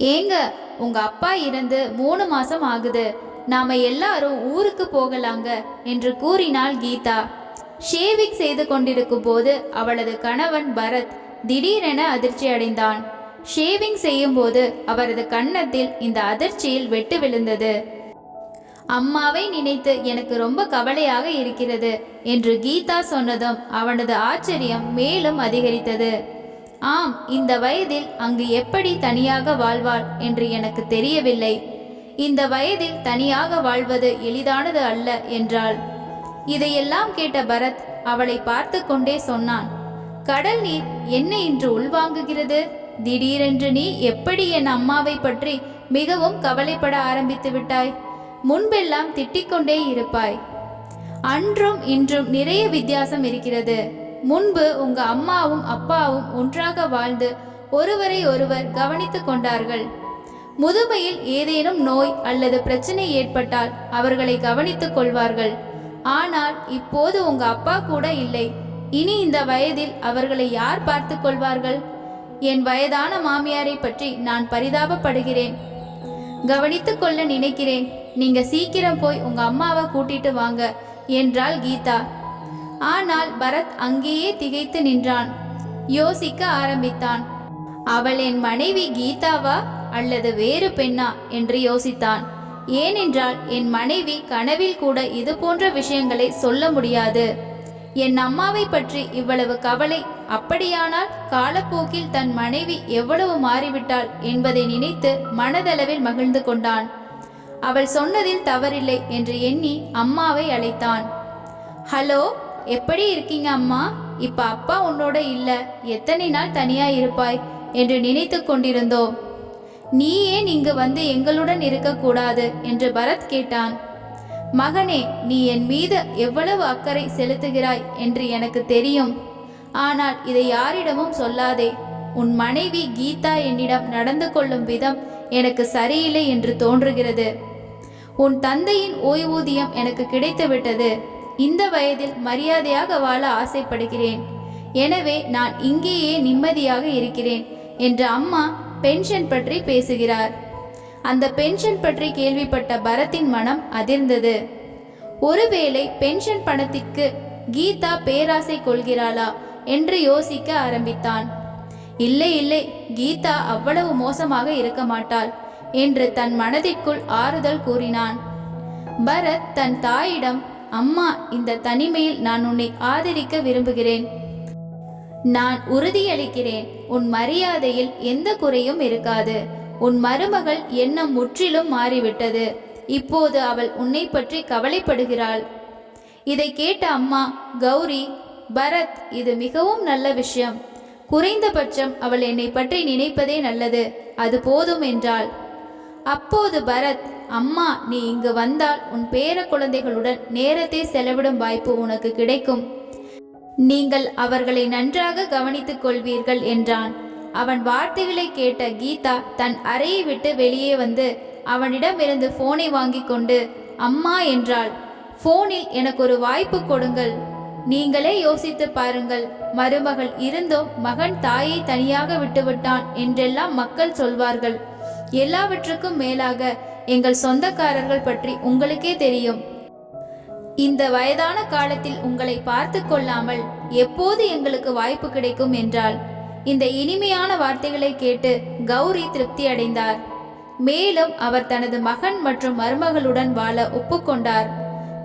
ஏங்க உங்க அப்பா இறந்து மூணு மாசம் ஆகுது. நாம எல்லாரும் ஊருக்கு போகலாங்க என்று கூறினாள் கீதா. ஷேவிங் செய்து கொண்டிருக்கும் போது அவளது கணவன் பரத் திடீரென அதிர்ச்சி அடைந்தான். ஷேவிங் செய்யும் போது அவரது கன்னத்தில் இந்த அதிர்ச்சியில் வெட்டு விழுந்தது. அம்மாவை நினைத்து எனக்கு ரொம்ப கவலையாக இருக்கிறது என்று கீதா சொன்னதும் அவனது ஆச்சரியம் மேலும் அதிகரித்தது. ஆம் இந்த வயதில் அங்கு எப்படி தனியாக வாழ்வாள் என்று எனக்கு தெரியவில்லை. இந்த வயதில் தனியாக வாழ்வது எளிதானது அல்ல என்றாள். இதையெல்லாம் கேட்ட பரத் அவளை பார்த்து கொண்டே சொன்னான். கடல் நீர் என்ன இன்று உள்வாங்குகிறது? திடீரென்று நீ எப்படி என் அம்மாவை பற்றி மிகவும் கவலைப்பட ஆரம்பித்து விட்டாய்? முன்பெல்லாம் திட்டிக்கொண்டே இருப்பாய். அன்றும் இன்றும் நிறைய வித்தியாசம் இருக்கிறது. முன்பு உங்க அம்மாவும் அப்பாவும் ஒன்றாக வாழ்ந்து ஒருவரை ஒருவர் கவனித்துக் கொண்டார்கள். முதுமையில் ஏதேனும் நோய் அல்லது பிரச்சனை ஏற்பட்டால் அவர்களை கவனித்துக் கொள்வார்கள். ஆனால் இப்போது உங்க அப்பா கூட இல்லை. இனி இந்த வயதில் அவர்களை யார் பார்த்துக் கொள்வார்கள்? என் வயதான மாமியாரை பற்றி நான் பரிதாபப்படுகிறேன். கவனித்துக் கொள்ள நினைக்கிறேன். நீங்க சீக்கிரம் போய் உங்க அம்மாவை கூட்டிட்டு வாங்க என்றாள் கீதா. ஆனால் பரத் அங்கேயே திகைத்து நின்றான். யோசிக்க ஆரம்பித்தான். அவள் என் மனைவி கீதாவா அல்லது வேறு பெண்ணா? என்று யோசித்தான். ஏனென்றால் என் மனைவி கனவில் கூட இது போன்ற விஷயங்களை சொல்ல முடியாது. என் அம்மாவை பற்றி இவ்வளவு கவலை அப்படியானால் காலப்போக்கில் தன் மனைவி எவ்வளவு மாறிவிட்டாள் என்பதை நினைத்து மனதளவில் மகிழ்ந்து கொண்டான். அவள் சொன்னதில் தவறில்லை என்று எண்ணி அம்மாவை அழைத்தான். ஹலோ! எப்படி இருக்கீங்க அம்மா? இப்ப அப்பா உன்னோட இல்ல. எத்தனை நாள் தனியா இருப்பாய்? என்று நினைத்து கொண்டிருந்தோம் நீ ஏன் இங்கு வந்து எங்களுடன் இருக்கக்கூடாது என்று பரத் கேட்டான். மகனே நீ என் மீது எவ்வளவு அக்கறை செலுத்துகிறாய் என்று எனக்கு தெரியும். ஆனால் இதை யாரிடமும் சொல்லாதே. உன் மனைவி கீதா என்னிடம் நடந்து கொள்ளும் விதம் எனக்கு சரியில்லை என்று தோன்றுகிறது. உன் தந்தையின் ஓய்வூதியம் எனக்கு கிடைத்துவிட்டது. இந்த வயதில் மரியாதையாக வாழ ஆசைப்படுகிறேன். எனவே நான் இங்கேயே நிம்மதியாக இருக்கிறேன் என்ற அம்மா பென்ஷன் பற்றி பேசுகிறார். அந்த பென்ஷன் பற்றி கேள்விப்பட்ட பரத்தின் மனம் அதிர்ந்தது. ஒருவேளை பென்ஷன் பணத்திற்கு கீதா பேராசை கொள்கிறாளா என்று யோசிக்க ஆரம்பித்தான். இல்லை இல்லை கீதா அவ்வளவு மோசமாக இருக்க மாட்டாள் என்று தன் மனதிற்குள் ஆறுதல் கூறினான். பரத் தன் தாயிடம் அம்மா இந்த தனிமையில் நான் உன்னை ஆதரிக்க விரும்புகிறேன். நான் உறுதியளிக்கிறேன். உன் மரியாதையில் எந்த குறையும் இருக்காது. உன் மருமகள் எண்ணம் முற்றிலும் மாறிவிட்டது. இப்போது அவள் உன்னை பற்றி கவலைப்படுகிறாள். இதை கேட்ட அம்மா கௌரி பரத் இது மிகவும் நல்ல விஷயம். குறைந்தபட்சம் அவள் என்னை பற்றி நினைப்பதே நல்லது. அது போதும் என்றாள். அப்போது பரத் அம்மா நீ இங்கு வந்தால் உன் பேர குழந்தைகளுடன் நேரத்தை செலவிடும் வாய்ப்பு உனக்கு கிடைக்கும். நீங்கள் அவர்களை நன்றாக கவனித்துக் கொள்வீர்கள் என்றான். அவன் வார்த்தைகளை கேட்ட கீதா தன் அறையை விட்டு வெளியே வந்து அவனிடமிருந்து போனை வாங்கி கொண்டு அம்மா என்றாள். போனில் எனக்கு ஒரு வாய்ப்பு கொடுங்கள். நீங்களே யோசித்து பாருங்கள். மருமகள் இருந்தும் மகன் தாயை தனியாக விட்டுவிட்டான் என்றெல்லாம் மக்கள் சொல்வார்கள். எல்லாவற்றுக்கும் மேலாக எங்கள் சொந்தக்காரர்கள் பற்றி உங்களுக்கே தெரியும். இந்த வயதான காலத்தில் உங்களை பார்த்து கொள்ளாமல் எப்போது எங்களுக்கு வாய்ப்பு கிடைக்கும் என்றால் இந்த இனிமையான வார்த்தைகளை கேட்டு கௌரி திருப்தி அடைந்தார். மேலும் அவர் தனது மகன் மற்றும் மருமகளுடன் வாழ ஒப்புக்கொண்டார்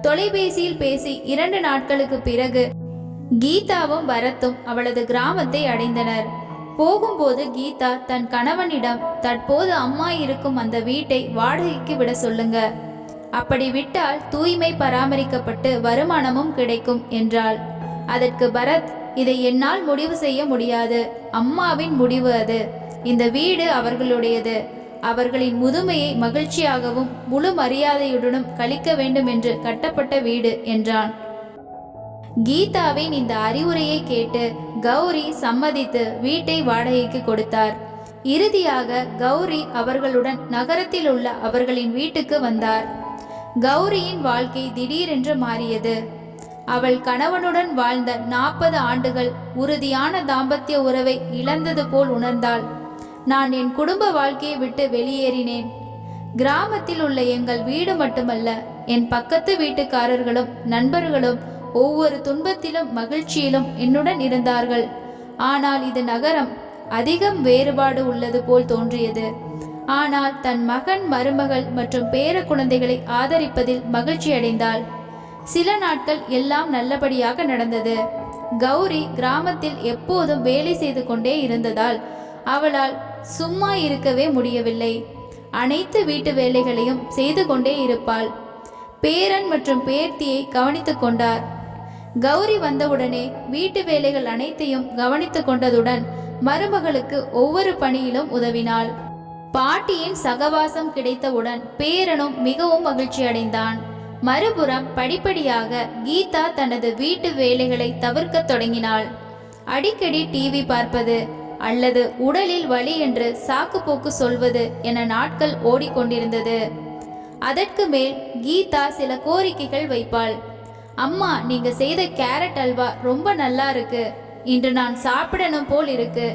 தொலைபேசியில் பேசி இரண்டு நாட்களுக்கு பிறகு கீதாவும் பரத்தும் அவளது கிராமத்தை அடைந்தனர். போகும்போது கீதா தன் கணவனிடம் தற்போது அம்மா இருக்கும் அந்த வீட்டை வாடகைக்கு விட சொல்லுங்க. அப்படி விட்டால் தூய்மை பராமரிக்கப்பட்டு வருமானமும் கிடைக்கும் என்றாள். அதற்கு பரத் இதை என்னால் முடிவு செய்ய முடியாது. அம்மாவின் முடிவு அது. இந்த வீடு அவர்களுடையது. அவர்களின் முதுமையை மகிழ்ச்சியாகவும் முழு மரியாதையுடனும் கழிக்க வேண்டும் என்று கட்டப்பட்ட வீடு என்றான். கீதாவின் இந்த அறிவுரையை கேட்டு கௌரி சம்மதித்து வீட்டை வாடகைக்கு கொடுத்தார். இறுதியாக கௌரி அவர்களுடன் நகரத்தில் உள்ள அவர்களின் வீட்டுக்கு வந்தார். கௌரியின் வாழ்க்கை திடீரென்று மாறியது. அவள் கணவனுடன் வாழ்ந்த நாற்பது ஆண்டுகள் உறுதியான தாம்பத்திய உறவை இழந்தது போல் உணர்ந்தாள். நான் என் குடும்ப வாழ்க்கையை விட்டு வெளியேறினேன். கிராமத்தில் உள்ள எங்கள் வீடு மட்டுமல்ல என் பக்கத்து வீட்டுக்காரர்களும் நண்பர்களும் ஒவ்வொரு துன்பத்திலும் மகிழ்ச்சியிலும் என்னுடன் இருந்தார்கள். ஆனால் இது நகரம் அதிகம் வேறுபாடு உள்ளது போல் தோன்றியது. ஆனால் தன் மகன் மருமகள் மற்றும் பேர குழந்தைகளை ஆதரிப்பதில் மகிழ்ச்சி அடைந்தாள் சில நாட்கள் எல்லாம் நல்லபடியாக நடந்தது. கௌரி கிராமத்தில் எப்போதும் வேலை செய்து கொண்டே இருந்ததால் அவளால் சும்மா இருக்கவே முடியவில்லை. அனைத்து வீட்டு வேலைகளையும் செய்து கொண்டே இருப்பாள். பேரன் மற்றும் பேர்த்தியை கவனித்துக் கொண்டார். கௌரி வந்தவுடனே வீட்டு வேலைகள் அனைத்தையும் கவனித்துக் கொண்டதுடன் மருமகளுக்கு ஒவ்வொரு பணியிலும் உதவினாள். பாட்டியின் சகவாசம் கிடைத்தவுடன் பேரனும் மிகவும் மகிழ்ச்சி அடைந்தான் மறுபுறம் படிப்படியாக கீதா தனது வீட்டு வேலைகளை தவிர்க்கத் தொடங்கினாள். அடிக்கடி டிவி பார்ப்பது அல்லது உடலில் வலி என்று சாக்கு போக்கு சொல்வது என நாட்கள் ஓடிக்கொண்டிருந்தது. அதற்கு மேல் கீதா சில கோரிக்கைகள் வைப்பாள். அம்மா நீங்க செய்த கேரட் அல்வா ரொம்ப நல்லா இருக்கு. இன்று நான் சாப்பிடணும் போல் இருக்கு.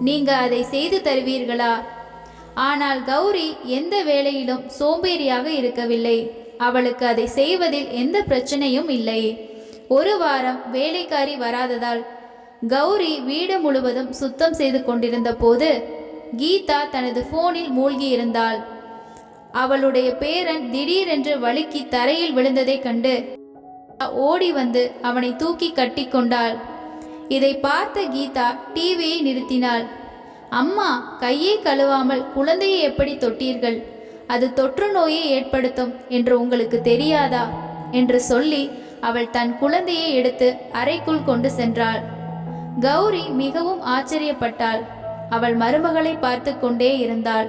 நீங்க அதை செய்து தருவீர்களா? ஆனால் கௌரி எந்த வேலையிலும் சோம்பேறியாக இருக்கவில்லை. அவளுக்கு அதை செய்வதில் எந்த பிரச்சனையும் இல்லை. ஒரு வாரம் வேலைக்காரி வராததால் கௌரி வீடு முழுவதும் சுத்தம் செய்து கொண்டிருந்த போது கீதா தனது போனில் மூழ்கியிருந்தாள் அவளுடைய பேரன் திடீரென்று வழுக்கி தரையில் விழுந்ததைக் கண்டு ஓடி வந்து அவனை தூக்கி கட்டி கொண்டாள். இதை பார்த்த கீதா டிவியை நிறுத்தினாள். அம்மா கையை கழுவாமல் குழந்தையை எப்படி தொட்டீர்கள்? அது தொற்று நோயை ஏற்படுத்தும் என்று உங்களுக்கு தெரியாதா? என்று சொல்லி அவள் தன் குழந்தையை எடுத்து அறைக்குள் கொண்டு சென்றாள். கௌரி மிகவும் ஆச்சரியப்பட்டாள். அவள் மருமகளை பார்த்து கொண்டே இருந்தாள்.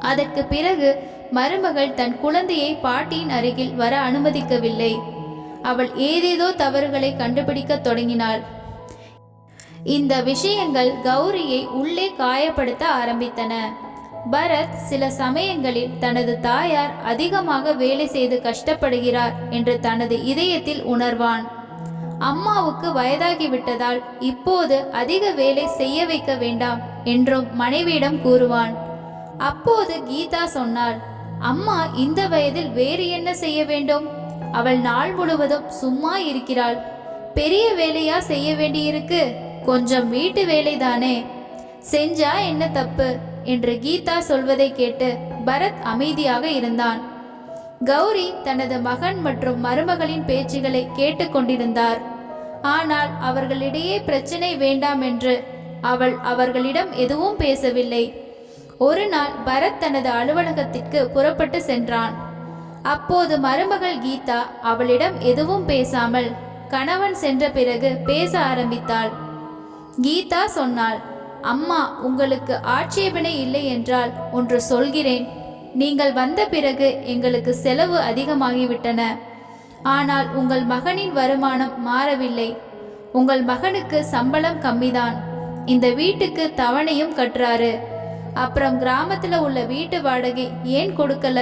அதற்கு பிறகு மருமகள் தன் குழந்தையை பாட்டியின் அருகில் வர அனுமதிக்கவில்லை. அவள் ஏதேதோ தவறுகளை கண்டுபிடிக்கத் தொடங்கினாள். இந்த விஷயங்கள் கௌரியை உள்ளே காயப்படுத்த ஆரம்பித்தன. பரத் சில சமயங்களில் தனது தாயார் அதிகமாக வேலை செய்து கஷ்டப்படுகிறார் என்று தனது இதயத்தில் உணர்வான். அம்மாவுக்கு வயதாகிவிட்டதால் இப்போது அதிக வேலை செய்ய வைக்க வேண்டாம் என்றும் மனைவியிடம் கூறுவான். அப்போது கீதா சொன்னாள் அம்மா இந்த வயதில் வேறு என்ன செய்ய வேண்டும்? அவள் நாள் முழுவதும் சும்மா இருக்கிறாள். பெரிய வேலையா செய்ய வேண்டியிருக்கு. கொஞ்சம் வீட்டு வேலைதானே. செஞ்சா என்ன தப்பு? என்று கீதா சொல்வதை கேட்டு பரத் அமைதியாக இருந்தான். கௌரி தனது மகன் மற்றும் மருமகளின் பேச்சுகளை கேட்டுக்கொண்டிருந்தார் ஆனால் அவர்களிடையே பிரச்சனை வேண்டாம் என்று அவள் அவர்களிடம் எதுவும் பேசவில்லை. ஒரு நாள் பரத் தனது அலுவலகத்திற்கு புறப்பட்டு சென்றான். அப்போது மருமகள் கீதா அவளிடம் எதுவும் பேசாமல் கணவன் சென்ற பிறகு பேச ஆரம்பித்தாள். கீதா சொன்னாள் அம்மா உங்களுக்கு ஆட்சேபனை இல்லை என்றால் ஒன்று சொல்கிறேன். நீங்கள் வந்த பிறகு எங்களுக்கு செலவு அதிகமாகிவிட்டன. ஆனால் உங்கள் மகனின் வருமானம் மாறவில்லை. உங்கள் மகனுக்கு சம்பளம் கம்மிதான். இந்த வீட்டுக்கு தவணையும் கட்டுறாரு. அப்புறம் கிராமத்தில் உள்ள வீட்டு வாடகை ஏன் கொடுக்கல?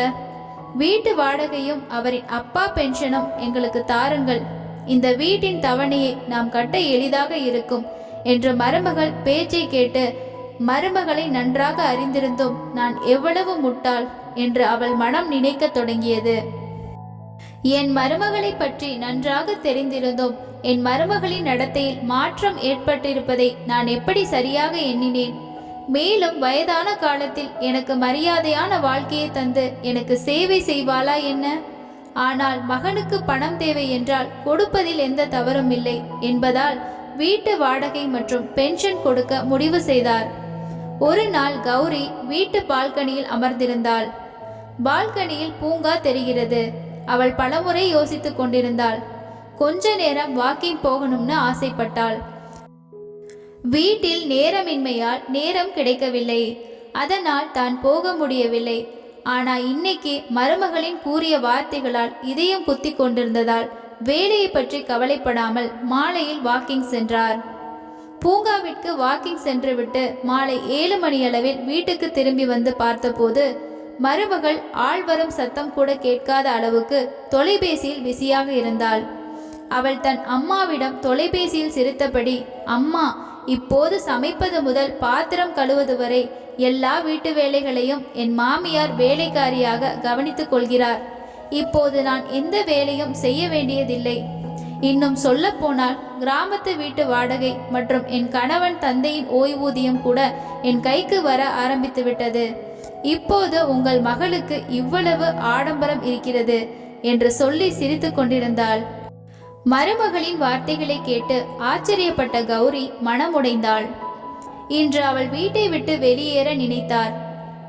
வீட்டு வாடகையும் அவரின் அப்பா பென்ஷனும் எங்களுக்கு தாருங்கள். இந்த வீட்டின் தவணையை நாம் கட்ட எளிதாக இருக்கும் என்று மருமகள் பேச்சை கேட்டு மருமகளை நன்றாக அறிந்திருந்தும் நான் எவ்வளவு முட்டாள் என்று அவள் மனம் நினைக்கத் தொடங்கியது. என் மருமகளை பற்றி நன்றாக தெரிந்திருந்தும் என் மருமகளின் நடத்தையில் மாற்றம் ஏற்பட்டிருப்பதை நான் எப்படி சரியாக எண்ணினேன்? மேலும் வயதான காலத்தில் எனக்கு மரியாதையான வாழ்க்கையை தந்து எனக்கு சேவை செய்வாளா என்ன? ஆனால் மகனுக்கு பணம் தேவை என்றால் கொடுப்பதில் எந்த தவறும் இல்லை என்பதால் வீட்டு வாடகை மற்றும் பென்ஷன் கொடுக்க முடிவு செய்தார். ஒரு நாள் கௌரி வீட்டு பால்கனியில் அமர்ந்திருந்தாள். பால்கனியில் பூங்கா தெரிகிறது. அவள் பலமுறை யோசித்துக் கொண்டிருந்தாள். கொஞ்ச நேரம் வாக்கிங் போகணும்னு ஆசைப்பட்டாள். வீட்டில் நேரமின்மையால் நேரம் கிடைக்கவில்லை. அதனால் தான் போக முடியவில்லை. ஆனா இன்னைக்கு மருமகளின் கூறிய வார்த்தைகளால் இதயம் குத்தி கொண்டிருந்ததால் வேலையை பற்றி கவலைப்படாமல் மாலையில் வாக்கிங் சென்றார். பூங்காவிற்கு வாக்கிங் சென்றுவிட்டு மாலை ஏழு மணி அளவில் வீட்டுக்கு திரும்பி வந்து பார்த்தபோது மருமகள் ஆழ்வரும் சத்தம் கூட கேட்காத அளவுக்கு தொலைபேசியில் பிஸியாக இருந்தாள். அவள் தன் அம்மாவிடம் தொலைபேசியில் சிரித்தபடி அம்மா இப்போது சமைப்பது முதல் பாத்திரம் கழுவது வரை எல்லா வீட்டு வேலைகளையும் என் மாமியார் வேலைக்காரியாக கவனித்துக் கொள்கிறார். இப்போது நான் எந்த வேலையும் செய்ய வேண்டியதில்லை. இன்னும் சொல்லப்போனால் கிராமத்து வீட்டு வாடகை மற்றும் என் கணவன் தந்தையின் ஓய்வூதியம் கூட என் கைக்கு வர ஆரம்பித்து விட்டது. இப்போது உங்கள் மகளுக்கு இவ்வளவு ஆடம்பரம் இருக்கிறது என்று சொல்லி சிரித்து கொண்டிருந்தாள். மருமகளின் வார்த்தைகளை கேட்டு ஆச்சரியப்பட்ட கௌரி மனமுடைந்தாள். இன்று அவள் வீட்டை விட்டு வெளியேற நினைத்தார்.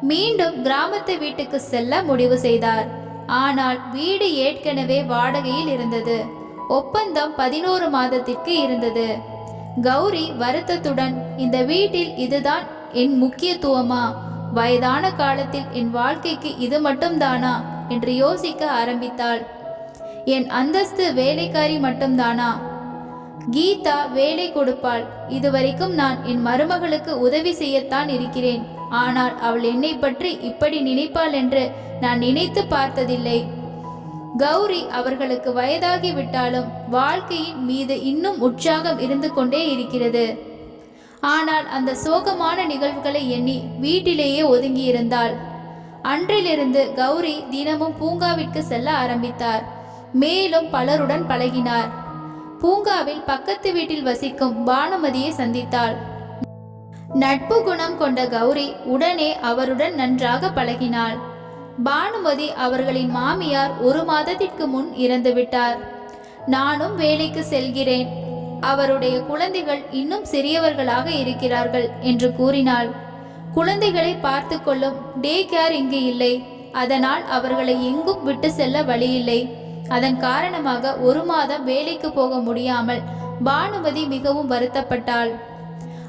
மீண்டும் கிராமத்து வீட்டுக்கு செல்ல முடிவு செய்தார். ஆனால் வீடு ஏற்கனவே வாடகையில் இருந்தது. ஒப்பந்தம் பதினோரு மாதத்திற்கு இருந்தது. கௌரி வருத்தத்துடன் இந்த வீட்டில் இதுதான் என் முக்கியத்துவமா? வயதான காலத்தில் என் வாழ்க்கைக்கு இது மட்டும்தானா என்று யோசிக்க ஆரம்பித்தாள். என் அந்தஸ்து வேலைக்காரி மட்டும்தானா? கீதா வேலை கொடுப்பாள். இதுவரைக்கும் நான் என் மருமகளுக்கு உதவி செய்யத்தான் இருக்கிறேன். ஆனால் அவள் என்னை பற்றி இப்படி நினைப்பாள் என்று நான் நினைத்து பார்த்ததில்லை. கௌரி அவர்களுக்கு வயதாகி விட்டாலும் வாழ்க்கையின் மீது இன்னும் உற்சாகம் இருந்து கொண்டே இருக்கிறது. ஆனால் அந்த சோகமான நிகழ்வுகளை எண்ணி வீட்டிலேயே ஒதுங்கியிருந்தாள். அன்றிலிருந்து கௌரி தினமும் பூங்காவிற்கு செல்ல ஆரம்பித்தார். மேலும் பலருடன் பழகினார். பூங்காவில் பக்கத்து வீட்டில் வசிக்கும் பானுமதியை சந்தித்தாள். நட்பு குணம் கொண்ட கௌரி உடனே அவருடன் நன்றாக பழகினாள். பானுமதி அவர்களின் மாமியார் ஒரு மாதத்திற்கு முன் இறந்துவிட்டார் நானும் வேலைக்கு செல்கிறேன். அவருடைய குழந்தைகள் இன்னும் சிறியவர்களாக இருக்கிறார்கள் என்று கூறினாள். குழந்தைகளை பார்த்து கொள்ளும் டே கேர் இங்கு இல்லை. அதனால் அவர்களை எங்கும் விட்டு செல்ல வழியில்லை. அதன் காரணமாக ஒரு மாதம் வேலைக்கு போக முடியாமல் பானுமதி மிகவும் வருத்தப்பட்டாள்.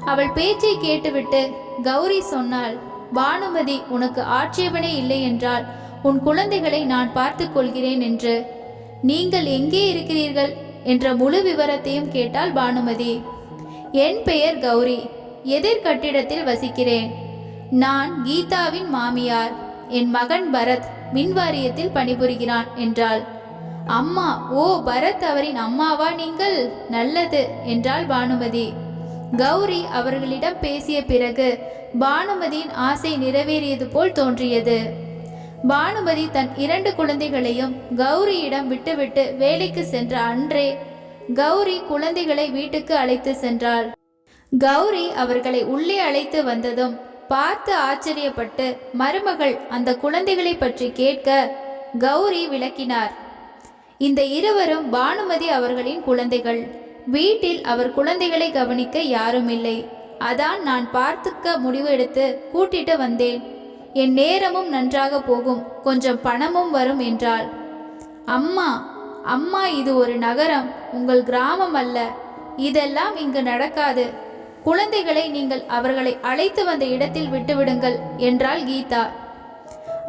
அவள் பேச்சை கேட்டுவிட்டு கௌரி சொன்னாள் பானுமதி உனக்கு ஆட்சேபனை இல்லை என்றால் உன் குழந்தைகளை நான் பார்த்து கொள்கிறேன் என்று. நீங்கள் எங்கே இருக்கிறீர்கள்? என்ற முழு விவரத்தையும் கேட்டாள் பானுமதி. என் பெயர் கௌரி. எதிர்கட்டிடத்தில் வசிக்கிறேன். நான் கீதாவின் மாமியார். என் மகன் பரத் மின்வாரியத்தில் பணிபுரிகிறான் என்றாள். அம்மா ஓ பரத் அவரின் அம்மாவா நீங்கள்? நல்லது என்றாள் பானுமதி. கௌரி அவர்களிடம் பேசிய பிறகு பானுமதியின் ஆசை நிறைவேறியது போல் தோன்றியது. பானுமதி தன் இரண்டு குழந்தைகளையும் கௌரியிடம் விட்டுவிட்டு வேலைக்கு சென்ற அன்றே கௌரி குழந்தைகளை வீட்டுக்கு அழைத்து சென்றாள். கௌரி அவர்களை உள்ளே அழைத்து வந்ததும் பார்த்து ஆச்சரியப்பட்டு மருமகள் அந்த குழந்தைகளை பற்றி கேட்க கௌரி விளக்கினார். இந்த இருவரும் பானுமதி அவர்களின் குழந்தைகள். வீட்டில் அவர் குழந்தைகளை கவனிக்க யாரும் இல்லை அதான் நான் பார்த்துக்க முடிவு எடுத்து கூட்டிட்டு வந்தேன். என் நேரமும் நன்றாக போகும். கொஞ்சம் பணமும் வரும் என்றாள். அம்மா அம்மா இது ஒரு நகரம். உங்கள் கிராமம் அல்ல. இதெல்லாம் இங்கு நடக்காது. குழந்தைகளை நீங்கள் அவர்களை அழைத்து வந்த இடத்தில் விட்டுவிடுங்கள் என்றாள் கீதா.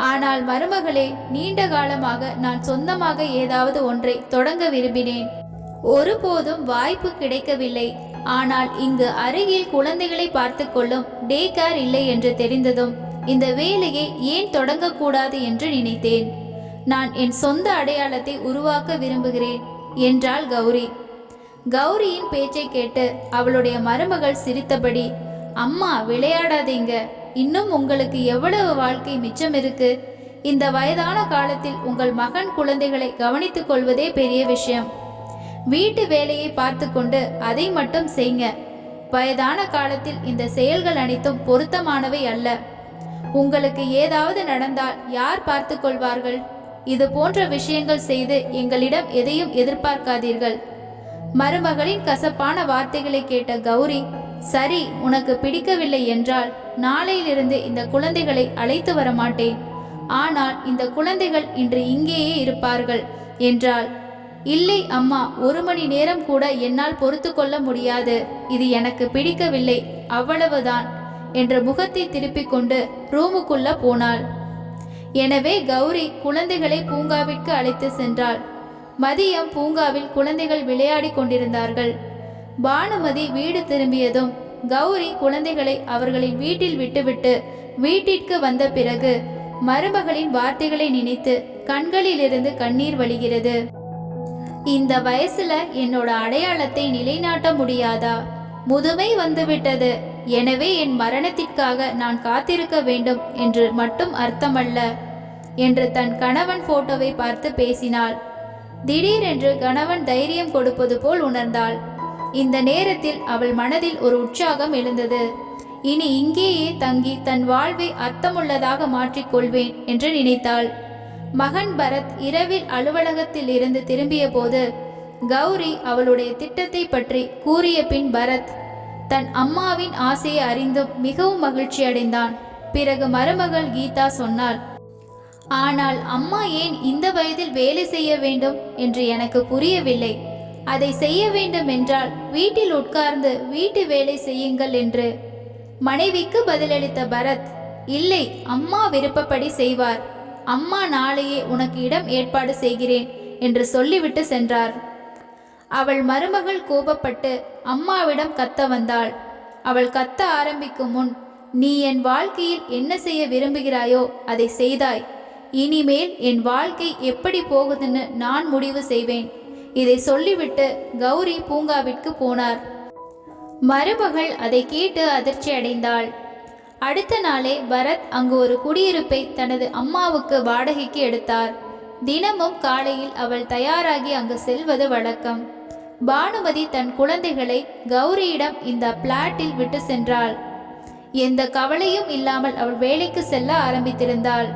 ஆனால் மருமகளே நீண்ட காலமாக நான் சொந்தமாக ஏதாவது ஒன்றை தொடங்க விரும்பினேன். ஒருபோதும் வாய்ப்பு கிடைக்கவில்லை. ஆனால் இங்கு அருகில் குழந்தைகளை பார்த்து கொள்ளும் டே கேர் இல்லை என்று தெரிந்ததும் இந்த வேலையை ஏன் தொடங்கக்கூடாது என்று நினைத்தேன். நான் என் சொந்த அடையாளத்தை உருவாக்க விரும்புகிறேன் என்றாள் கௌரி. கௌரியின் பேச்சை கேட்டு அவளுடைய மருமகள் சிரித்தபடி அம்மா விளையாடாதீங்க. இன்னும் உங்களுக்கு எவ்வளவு வாழ்க்கை மிச்சம் இருக்கு? இந்த வயதான காலத்தில் உங்கள் மகன் குழந்தைகளை கவனித்துக் கொள்வதே பெரிய விஷயம். வீட்டு வேலையை பார்த்து கொண்டு அதை மட்டும் செய்யுங்க வயதான காலத்தில் இந்த செயல்கள் அனைத்தும் பொருத்தமானவை அல்ல. உங்களுக்கு ஏதாவது நடந்தால் யார் பார்த்து கொள்வார்கள்? இது போன்ற விஷயங்கள் செய்து எங்களிடம் எதையும் எதிர்பார்க்காதீர்கள். மருமகளின் கசப்பான வார்த்தைகளை கேட்ட கௌரி சரி உனக்கு பிடிக்கவில்லை என்றால் நாளையிலிருந்து இந்த குழந்தைகளை அழைத்து வர மாட்டேன் ஆனால் இந்த குழந்தைகள் இன்று இங்கேயே இருப்பார்கள் என்றாள். இல்லை அம்மா ஒரு மணி நேரம் கூட என்னால் பொறுத்து கொள்ள முடியாது. இது எனக்கு பிடிக்கவில்லை அவ்வளவுதான் என்ற முகத்தை திருப்பிக் கொண்டு ரூமுக்குள்ள போனாள். எனவே கௌரி குழந்தைகளை பூங்காவிற்கு அழைத்து சென்றாள். மதியம் பூங்காவில் குழந்தைகள் விளையாடிக் கொண்டிருந்தார்கள். பானுமதி வீடு திரும்பியதும் கௌரி குழந்தைகளை அவர்களின் வீட்டில் விட்டுவிட்டு வீட்டிற்கு வந்த பிறகு மருமகளின் வார்த்தைகளை நினைத்து கண்களிலிருந்து கண்ணீர் வழிகிறது. இந்த வயசுல என்னோட அடையாளத்தை நிலைநாட்ட முடியாதா? முதுமை வந்துவிட்டது. எனவே என் மரணத்திற்காக நான் காத்திருக்க வேண்டும் என்று மட்டும் அர்த்தமல்ல என்று தன் கணவன் போட்டோவை பார்த்து பேசினாள். திடீரென்று கணவன் தைரியம் கொடுப்பது போல் உணர்ந்தாள். இந்த நேரத்தில் அவள் மனதில் ஒரு உற்சாகம் எழுந்தது. இனி இங்கேயே தங்கி தன் வாழ்வை அர்த்தமுள்ளதாக மாற்றிக்கொள்வேன் என்று நினைத்தாள். மகன் பரத் இரவில் அலுவலகத்தில் இருந்து திரும்பிய போது கௌரி அவளுடைய திட்டத்தை பற்றி கூறிய பின் பரத் தன் அம்மாவின் ஆசையை அறிந்தும் மிகவும் மகிழ்ச்சி அடைந்தான். பிறகு மருமகள் கீதா சொன்னாள் ஆனால் அம்மா ஏன் இந்த வயதில் வேலை செய்ய வேண்டும் என்று எனக்கு புரியவில்லை. அதை செய்ய வேண்டும் என்றால் வீட்டில் உட்கார்ந்து வீட்டு வேலை செய்யுங்கள் என்று. மனைவிக்கு பதிலளித்த பரத் இல்லை அம்மா விருப்பப்படி செய்வார். அம்மா நாளையே உனக்கு இடம் ஏற்பாடு செய்கிறேன் என்று சொல்லிவிட்டு சென்றார். அவள் மருமகள் கோபப்பட்டு அம்மாவிடம் கத்த வந்தாள். அவள் கத்த ஆரம்பிக்கும் முன் நீ என் வாழ்க்கையில் என்ன செய்ய விரும்புகிறாயோ அதை செய்தாய். இனிமேல் என் வாழ்க்கை எப்படி போகுதுன்னு நான் முடிவு செய்வேன். இதை சொல்லிவிட்டு கௌரி பூங்காவிற்கு போனார். மருமகள் அதை கேட்டு அதிர்ச்சி அடைந்தாள். அடுத்த நாளே பரத் அங்கு ஒரு குடியிருப்பை தனது அம்மாவுக்கு வாடகைக்கு எடுத்தார். தினமும் காலையில் அவள் தயாராகி அங்கு செல்வது வழக்கம். பானுமதி தன் குழந்தைகளை கௌரியிடம் இந்த பிளாட்டில் விட்டு சென்றாள். எந்த கவலையும் இல்லாமல் அவள் வேலைக்கு செல்ல ஆரம்பித்திருந்தாள்.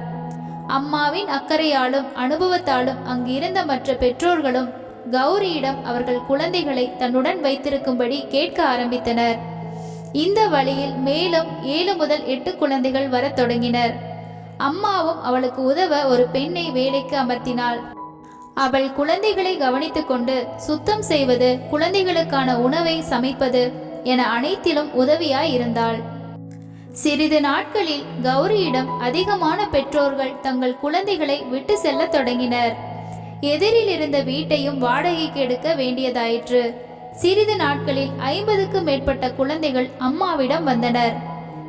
அம்மாவின் அக்கறையாலும் அனுபவத்தாலும் அங்கிருந்த மற்ற பெற்றோர்களும் கௌரியிடம் அவர்கள் குழந்தைகளை தன்னுடன் வைத்திருக்கும்படி கேட்க ஆரம்பித்தனர். இந்த வழியில் மேலும் ஏழு முதல் எட்டு குழந்தைகள் வரத் தொடங்கினர். அம்மாவும் அவளுக்கு உதவ ஒரு பெண்ணை வேலைக்கு அமர்த்தினாள். அவள் குழந்தைகளை கவனித்துக் கொண்டு சுத்தம் செய்வது குழந்தைகளுக்கான உணவை சமைப்பது என அனைத்திலும் உதவியாய் இருந்தாள். சிறிது நாட்களில் கௌரியிடம் அதிகமான பெற்றோர்கள் தங்கள் குழந்தைகளை விட்டு செல்ல தொடங்கினர். எதிரில் இருந்த வீட்டையும் வாடகைக்கு எடுக்க வேண்டியதாயிற்று. சிறிது நாட்களில் ஐம்பதுக்கு மேற்பட்ட குழந்தைகள் அம்மாவிடம் வந்தனர்.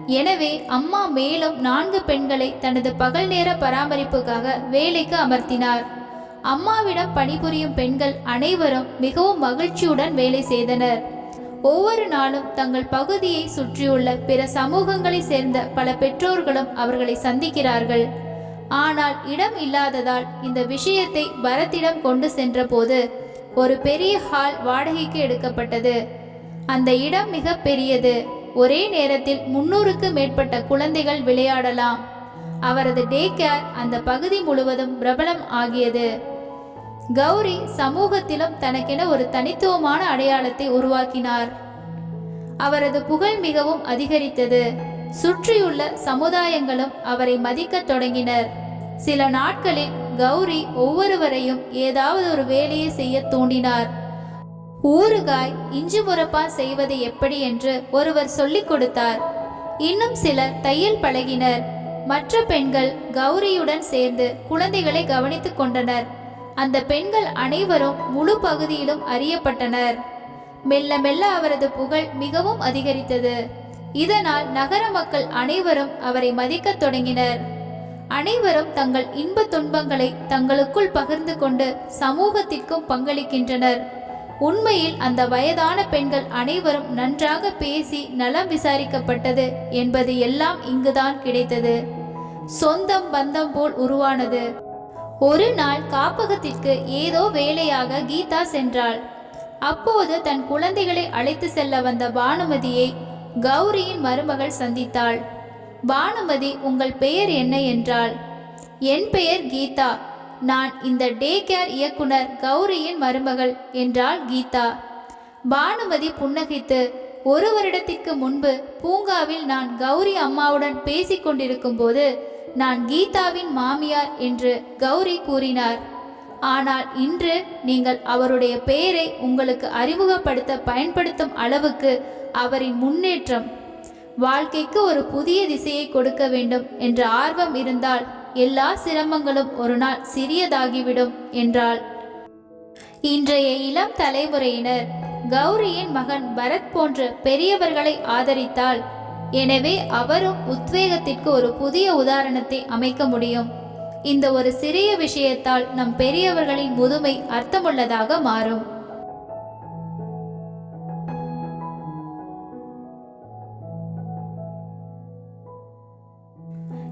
எனவே அம்மா மேலும் நான்கு பெண்களை தனது பகல் நேர பராமரிப்புக்காக வேலைக்கு அமர்த்தினார். அம்மாவிடம் பணிபுரியும் பெண்கள் அனைவரும் மிகவும் மகிழ்ச்சியுடன் வேலை செய்தனர். ஒவ்வொரு நாளும் தங்கள் பகுதியை சுற்றியுள்ள பிற சமூகங்களை சேர்ந்த பல பெற்றோர்களும் அவர்களை சந்திக்கிறார்கள். ஆனால் இடம் இல்லாததால் இந்த விஷயத்தை பரத்திடம் கொண்டு சென்றபோது ஒரு பெரிய ஹால் வாடகைக்கு எடுக்கப்பட்டது. அந்த இடம் மிக பெரியது. ஒரே நேரத்தில் முன்னூறுக்கு மேற்பட்ட குழந்தைகள் விளையாடலாம். அவரது டே கேர் அந்த பகுதி முழுவதும் பிரபலம் ஆகியது. கௌரி சமூகத்திலும் தனக்கென ஒரு தனித்துவமான அடையாளத்தை உருவாக்கினார். அவரது புகழ் மிகவும் அதிகரித்தது. சுற்றியுள்ள சமுதாயங்களும் அவரை மதிக்கத் தொடங்கினர். சில நாட்களில் கௌரி ஒவ்வொருவரையும் ஏதாவது ஒரு வேலையை செய்ய தூண்டினார். ஊறுகாய் இஞ்சி முறப்பா செய்வது எப்படி என்று ஒருவர் சொல்லிக் கொடுத்தார். இன்னும் சிலர் தையல் பழகினர். மற்ற பெண்கள் கௌரியுடன் சேர்ந்து குழந்தைகளை கவனித்துக் கொண்டனர். அந்த பெண்கள் அனைவரும் முழு பகுதியிலும் அறியப்பட்டனர். மெல்ல மெல்ல அவரது புகழ் மிகவும் அதிகரித்தது. இதனால் நகர மக்கள் அனைவரும் அவரை மதிக்கத் தொடங்கினர். அனைவரும் தங்கள் இன்ப துன்பங்களை தங்களுக்குள் பகிர்ந்து கொண்டு சமூகத்திற்கும் பங்களிக்கின்றனர். உண்மையில் அந்த வயதான பெண்கள் அனைவரும் நன்றாக பேசி நலம் விசாரிக்கப்பட்டது என்பது எல்லாம் இங்குதான் கிடைத்தது. சொந்தம் பந்தம் போல் உருவானது. ஒரு நாள் காப்பகத்திற்கு ஏதோ வேலையாக கீதா சென்றாள். அப்போது தன் குழந்தைகளை அழைத்து செல்ல வந்த பானுமதியை கௌரியின் மருமகள் சந்தித்தாள். பானுமதி உங்கள் பெயர் என்ன என்றாள். என் பெயர் கீதா. நான் இந்த டே கேர் இயக்குனர் கௌரியின் மருமகள் என்றாள் கீதா. பானுமதி புன்னகைத்து ஒரு வருடத்திற்கு முன்பு பூங்காவில் நான் கௌரி அம்மாவுடன் பேசிக் கொண்டிருக்கும் போது நான் கீதாவின் மாமியார் என்று கௌரி கூறினார். ஆனால் இன்று நீங்கள் அவருடைய பெயரை உங்களுக்கு அறிமுகப்படுத்த பயன்படுத்தும் அளவுக்கு அவரின் முன்னேற்றம் வாழ்க்கைக்கு ஒரு புதிய திசையை கொடுக்க வேண்டும் என்ற ஆர்வம் இருந்தால் எல்லா சிரமங்களும் ஒரு நாள் சிறியதாகிவிடும் என்றாள். இன்றைய இளம் தலைமுறையினர் கௌரியின் மகன் பரத் போன்ற பெரியவர்களை ஆதரித்தால் எனவே அவரும் உத்வேகத்திற்கு ஒரு புதிய உதாரணத்தை அமைக்க முடியும். இந்த ஒரு சிறிய விஷயத்தால் நம் பெரியவர்களின் முதுமை அர்த்தமுள்ளதாக மாறும்.